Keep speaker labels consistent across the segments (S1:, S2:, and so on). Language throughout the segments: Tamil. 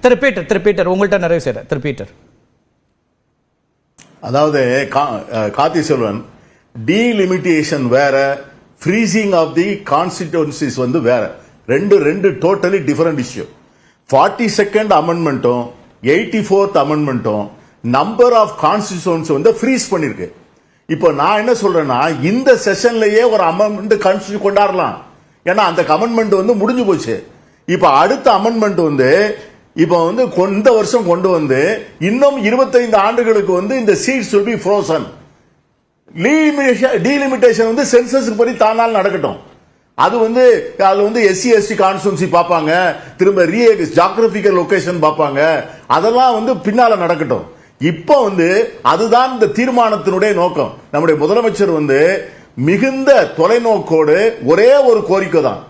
S1: திரு பீட்டர் திரு பீட்டர் உங்கள்கிட்ட நிறைவு செய்யறேன் திரு பீட்டர்.
S2: அதாவது கா- செல்வன் டீலிமிட்டேஷன் வேற ஃப்ரீசிங் ஆஃப் தி கான்ஸ்டிடியூன்சிஸ் வந்து வேற. ரெண்டு ரெண்டு totally different issue forty second அமெண்ட்மெண்ட்டும் eighty fourth அமெண்ட்மெண்ட்டும் நம்பர் ஆஃப் கான்ஸ்டியூன்ஸ் வந்து ஃப்ரீஸ் பண்ணியிருக்கு இப்போ நான் என்ன சொல்றேன்னா இந்த செஷன்லயே ஒரு அமெண்ட்மெண்ட் கான்ஸ்டியூ கொண்டாடலாம் ஏன்னா அந்த அமெண்ட்மெண்ட் வந்து முடிஞ்சு போச்சு. இப்போ அடுத்த அமெண்ட்மெண்ட் வந்து இப்போ வந்து இந்த வருஷம் கொண்டு வந்து இன்னும் 25 ஆண்டுகளுக்கு வந்து இந்த seats will be frozen. Delimitation வந்து சென்சஸுக்கு படி தானால் நடக்கட்டும். அது வந்து அது வந்து எஸ்சி எஸ்டி கான்ஸ்டுவன்சி பார்ப்பாங்க. திரும்ப ரீ ஜாகிரபிக்கல் லொகேஷன் பார்ப்பாங்க. அதெல்லாம் வந்து பின்னால நடக்கட்டும். இப்போ வந்து அதுதான் இந்த தீர்மானத்தினுடைய நோக்கம். நம்முடைய முதலமைச்சர் வந்து மிகுந்த தொலைநோக்கோடு ஒரே ஒரு கோரிக்கை தான்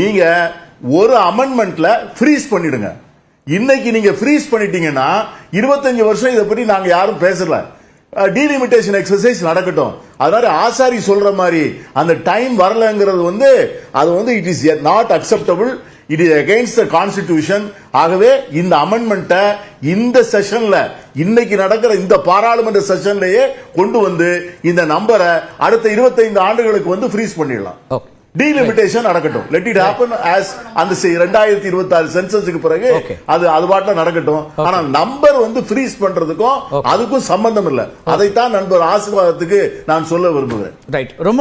S2: நீங்க ஒரு அமெண்ட்மெண்ட்ல ஃப்ரீஸ் பண்ணிடுங்க. இன்னைக்கு நீங்க ஃப்ரீஸ் பண்ணிட்டீங்கன்னா இருபத்தஞ்சு வருஷம் இதை பற்றி நாங்க யாரும் பேசல. டீலிமிட்டேஷன் எக்ஸசைஸ் நடக்கட்டும். அதனால ஆசாரி சொல்ற மாதிரி அந்த டைம் வரலங்கிறது வந்து அது வந்து it is not acceptable it is against the constitution ஆகவே இந்த அமெண்ட்மெண்ட்டை இந்த செஷன்ல இன்னைக்கு நடக்கிற இந்த பாராளுமன்ற செஷன்லயே கொண்டு வந்து இந்த நம்பரை அடுத்த 25 ஆண்டுகளுக்கு வந்து ஃப்ரீஸ் பண்ணிடலாம்.
S1: ஓகே
S2: டீலிமிட்டேஷன் நடக்கட்டும். லெட் இட் ஹேப்பன் ஆஸ் அந்த ரெண்டாயிரத்தி இருபத்தி ஆறு சென்சஸுக்கு பிறகு. அது அது பாட்டில் நடக்கட்டும். ஆனா நம்பர் வந்து ஃப்ரீஸ் பண்றதுக்கும். அதுக்கும் சம்பந்தம் இல்ல. அதைத்தான் நண்பர் ஆசீர்வாதத்துக்கு நான் சொல்ல விரும்புகிறேன்.
S1: ரைட் ரொம்ப